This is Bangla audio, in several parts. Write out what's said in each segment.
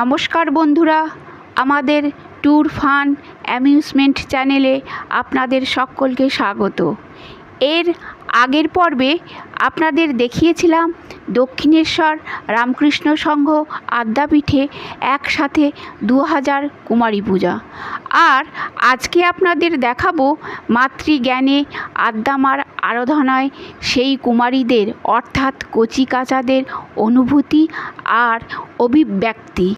নমস্কার বন্ধুরা, আমাদের ট্যুর ফান অ্যামিউজমেন্ট চ্যানেলে আপনাদের সকলকে স্বাগত। এর আগের পর্বে আপনাদের দেখিয়েছিলাম দক্ষিণেশ্বর রামকৃষ্ণ সংঘ আদ্যাপীঠে একসাথে দু হাজার কুমারী পূজা। আর আজকে আপনাদের দেখাবো মাতৃজ্ঞানে আদ্যামার আরাধনায় সেই কুমারীদের, অর্থাৎ কচিকাচাদের অনুভূতি আর অভিব্যক্তি।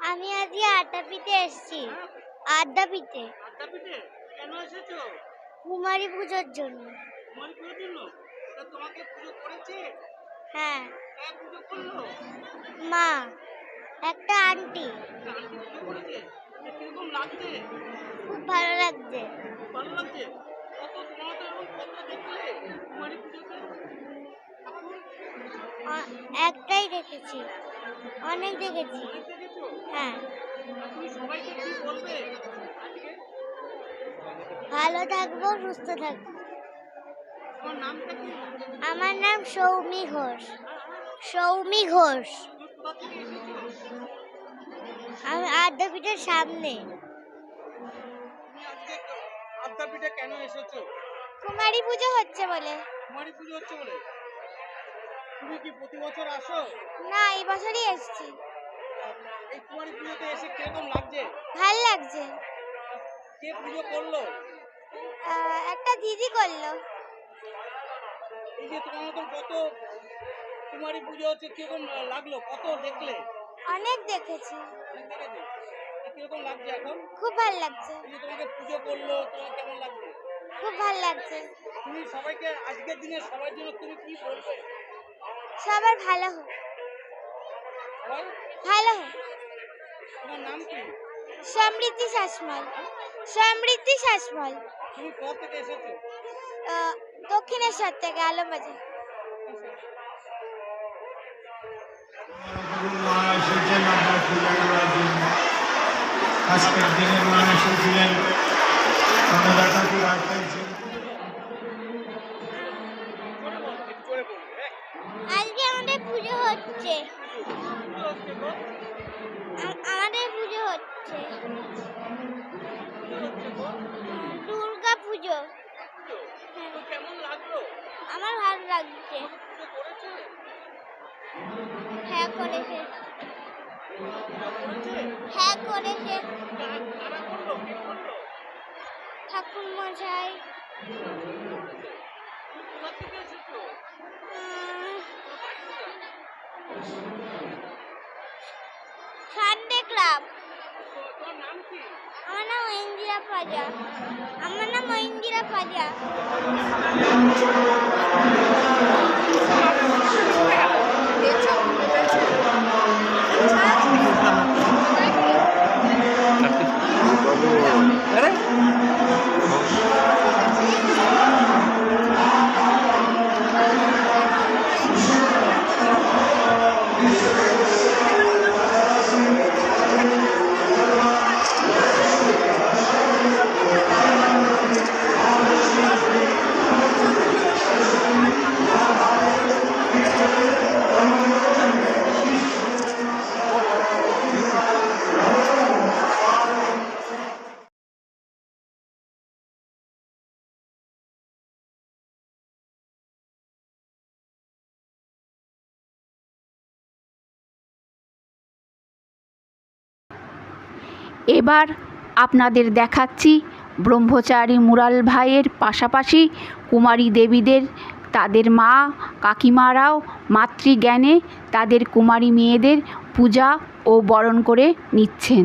আমি আজকে আড্ডাপিতে এসেছি। আড্ডাপিতে আদ্যাপীঠে কেন এসেছ? কুমারী পুজোর জন্য। কুমারী পুজোর জন্য? তা তোমাকে পুজো করেছে? হ্যাঁ। পুজো করল? মা একটা আন্টি। আন্টি পুজো করেছে? কীরকম লাগছে? খুব ভালো লাগছে। ভালো লাগছে? কত তোমার তো এরকম কত দেখলে? কুমারী পুজোতে? ঠাকুর অ- একটাই দেখেছি। অনেক দেখেছি। হ্যাঁ। ভালো থাকব সুস্থ থাকব। আমার নাম সৌমি ঘোষ। সৌমি ঘোষ। আমি আড্ডাপিঠের সামনে। আদ্যাপীঠে কেন এসেছ? কুমারী পুজো হচ্ছে বলে। কুমারী পুজো হচ্ছে বলে? তুমি কি প্রতি বছর আসো? না এই বছরই এসেছি। এই কুমারী পুজোতে এসে কীরকম লাগছে? ভালো লাগছে। কে পুজো করল? আহ, একটা দিদি করল। এই যে তোমার মতন কত কুমারী পুজো হচ্ছে কীরকম লাগল? কত দেখলে? অনেক দেখেছি। অনেক দেখেছ? তা কীরকম লাগছে এখন? খুব ভালো লাগছে। এই যে তোমাকে পুজো করল তোমার কেমন লাগছে? খুব ভালো লাগছে। তুমি সবাইকে আজকের দিনে সবার জন্য তুমি কি বলবে? সবার ভালো হোক। ভালো হোক। তোমার নাম কি? সমৃদ্ধি শাসমল। সমৃদ্ধি শাসমল। তুমি কোথা থেকে এসেছ? আহ, দক্ষিণেশ্বর থেকে আলমবাজার। আজকের দিনে মা এসেছিলেন অন্নদা ঠাকুর আসতেছেন জোরে বল একটু জোরে বল হ্যাঁ আজকে আমাদের পুজো হচ্ছে পুজো হচ্ছে গো আ- আমাদের পুজো হচ্ছে পুজো হচ্ছে গো দুর্গা পুজো পুজো তো কেমন লাগল আমার ভালো লাগছে পুজো করেছে হ্যাঁ হ্যাঁ করেছে করল ঠাকুর মশাই। সানডে ক্লাব তোমার নাম কি আমার নাম ইন্দিরা পাজা আমার নাম ইন্দিরা পাজা এবার আপনাদের দেখাচ্ছি ব্রহ্মচারী মুরাল ভাইয়ের পাশাপাশি কুমারী দেবীদের, তাদের মা কাকিমারাও মাতৃজ্ঞানে তাদের কুমারী মেয়েদের পূজা ও বরণ করে নিচ্ছেন।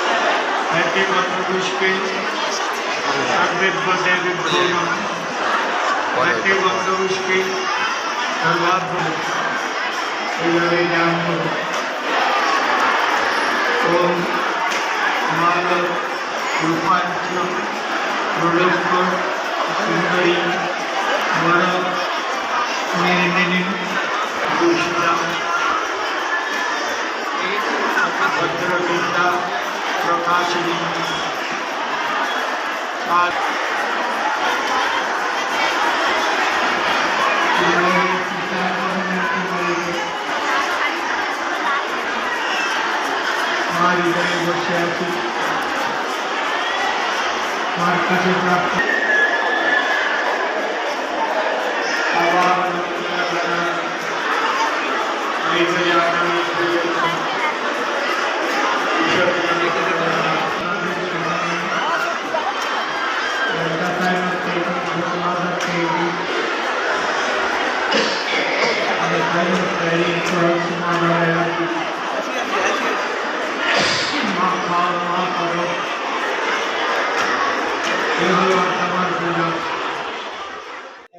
हैप्पी माता खुश के सर्विस बर्थडे विद्रोह हैप्पी माता खुश की धन्यवाद ज्ञान ओम मानव रूपांतर सुंदरी मेरे প্রকাশিনী আর মার হৃদয়ে বসে আছি মার কাছে প্রাপ্ত আবার এই যে আমি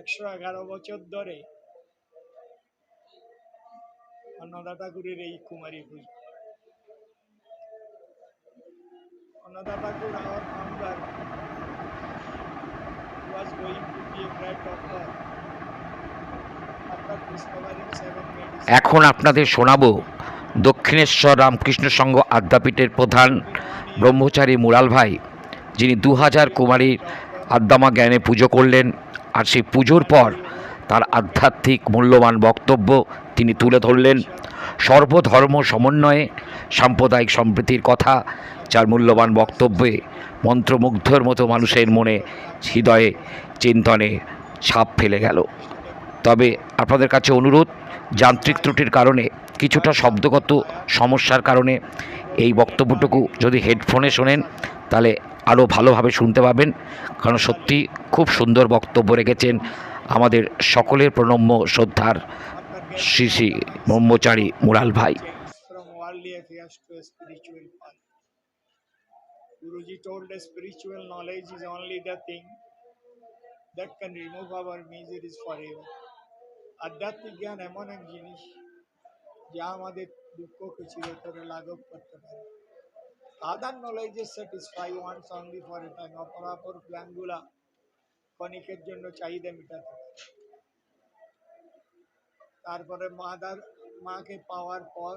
একশো এগারো বছর ধরে অন্নদা ঠাকুরের এই কুমারী পুজো। অন্নদা ঠাকুর our founder was going to be a. এখন আপনাদের শোনাবো দক্ষিণেশ্বর রামকৃষ্ণ সংঘ আদ্যাপীঠের প্রধান ব্রহ্মচারী মুরাল ভাই, যিনি দু হাজার কুমারীর আদ্যামা জ্ঞানে পুজো করলেন। আর সেই পুজোর পর তার আধ্যাত্মিক মূল্যবান বক্তব্য তিনি তুলে ধরলেন। সর্বধর্ম সমন্বয়ে সাম্প্রদায়িক সম্প্রীতির কথা, যার মূল্যবান বক্তব্যে মন্ত্রমুগ্ধর মতো মানুষের মনে হৃদয়ে চিন্তনে ছাপ ফেলে গেল। তবে আপনাদের কাছে অনুরোধ, যান্ত্রিক ত্রুটির কারণে, কিছুটা শব্দগত সমস্যার কারণে এই বক্তব্যটুকু যদি হেডফোনে শোনেন, তাহলে আরও ভালোভাবে শুনতে পাবেন। কারণ সত্যি খুব সুন্দর বক্তব্য রেখেছেন আমাদের সকলের প্রণম্য শ্রদ্ধার শ্রী শ্রী ব্রহ্মচারী মুরাল ভাই. Guruji told us spiritual knowledge is only the thing that can remove our miseries forever. আধ্যাত্মিক জ্ঞান এমন এক জিনিস যা আমাদের দুঃখকে চিরতরে লাঘব করতে পারে other নলেজে satisfy once only for a time অপরাপর জ্ঞানগুলা ক্ষণিকের জন্য চাহিদা মেটাতে তারপরে মাদার মাকে পাওয়ার পর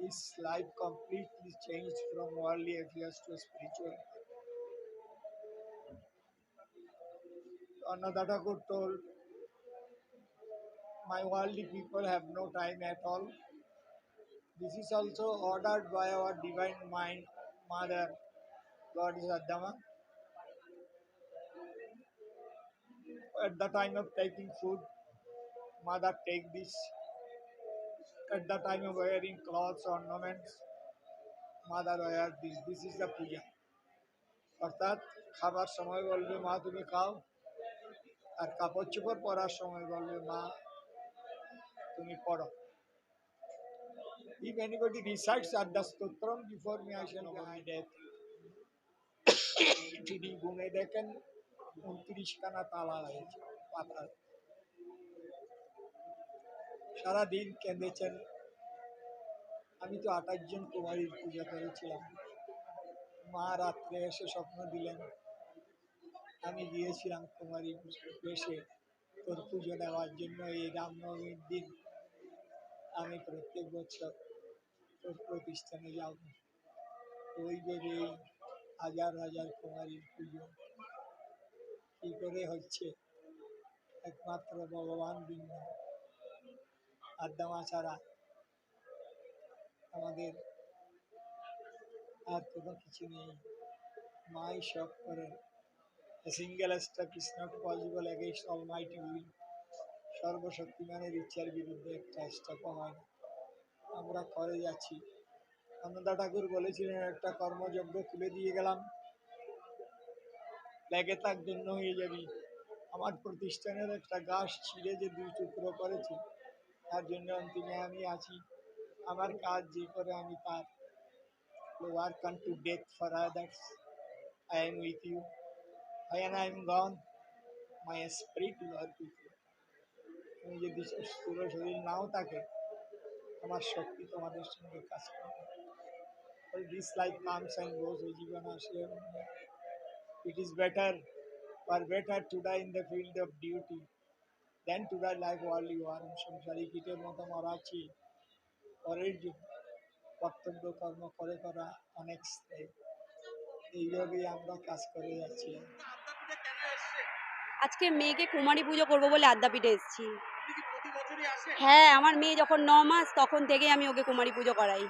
his life completely changed from worldly affairs to spiritual. Another Thakur told, My worldly people have no time at all. This is also ordered by our divine mind, Mother, Goddess Adama. At the time of taking food, Mother take this at the time of wearing clothes, ornaments, mother wear this. This is the puja. অর্থাৎ খাবার সময় বলবে মা তুমি খাও আর কাপড় চোপড় পরার সময় বলবে মা তুমি পড়ো If anybody recites at the stotram before me, I shall die death. তিনি গুনে দেখেন উনত্রিশ খানা তালা হয়েছে পাতা সারাদিন কেঁদেছেন। আমি তো আঠাশ জন কুমারীর পূজা করেছিলাম। মা রাত্রে এসে স্বপ্ন দিলেন, আমি গিয়েছিলাম কুমারী বেশে, তোর পুজো নেওয়ার জন্য এই রামনবমীর দিন। আমি প্রত্যেক বছর তোর প্রতিষ্ঠানে যাব। ওই ভেবে হাজার হাজার কুমারীর পুজো। কী করে হচ্ছে? একমাত্র ভগবান ভিন্ন আড্ডা ছাড়া আমাদের আর কোনো কিছু নেই। my shock for a single step is not possible against Almighty will. সর্বশক্তিমানের ইচ্ছার বিরুদ্ধে একটা স্টেপও হয় না। আমরা করে যাচ্ছি। আনন্দা ঠাকুর বলেছিলেন, একটা কর্মযজ্ঞ খুলে দিয়ে গেলাম। লেগে থাক জন্য হয়ে যাবি। আমার প্রতিষ্ঠানের একটা গাছ ছিঁড়ে যে দুই টুকরো করেছে তার জন্য অন্তিমে আমি আছি। আমার কাজ যে করে আমি তার work unto death for others I am with you when I am gone, my spirit will work with you. তুমি যদি পুরো শরীর নাও থাকে আমার শক্তি তোমাদের সঙ্গে কাজ করবে। This life comes and goes ওই জীবন আসে it is better for better to die in the field of duty than to die life world war সংসারী কীটের মতো মারা আছে পরের কর্তব্য কর্ম করে করা অনেক স্থায়ী এইভাবেই আমরা কাজ করে যাচ্ছি আজকে মেয়েকে কুমারী পুজো করব বলে আদ্যাপীঠে এসেছি হ্যাঁ আমার মেয়ে যখন ন মাস তখন থেকেই আমি ওকে কুমারী পুজো করাই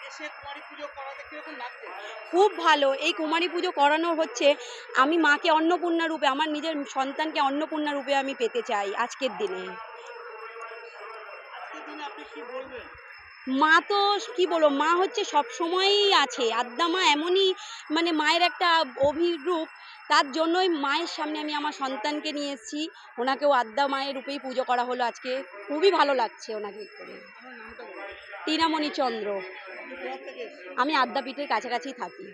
এই যে কুমারী পুজো আহ, এসে কুমারী পুজো করাতে কীরকম লাগছে? খুব ভালো। এই কুমারী পুজো করানো হচ্ছে আমি মাকে অন্নপূর্ণা রূপে আমার নিজের সন্তানকে অন্নপূর্ণা রূপে আমি পেতে চাই আজকের দিনে। আজকের দিনে আপনি কি বলবেন? মা তো কি বলব মা হচ্ছে সব সময়ই আছে। আদ্যা মা এমনই মানে মায়ের একটা অভিরূপ তার জন্যই মায়ের সামনে আমি আমার সন্তানকে নিয়ে এসেছি। ওনাকেও আদ্যা মায়ের রূপেই পুজো করা হলো আজকে। খুবই ভালো লাগছে ওনাকে করে। টিনামণি চন্দ্র। আমি আদ্যাপীঠের কাছাকাছি থাকি।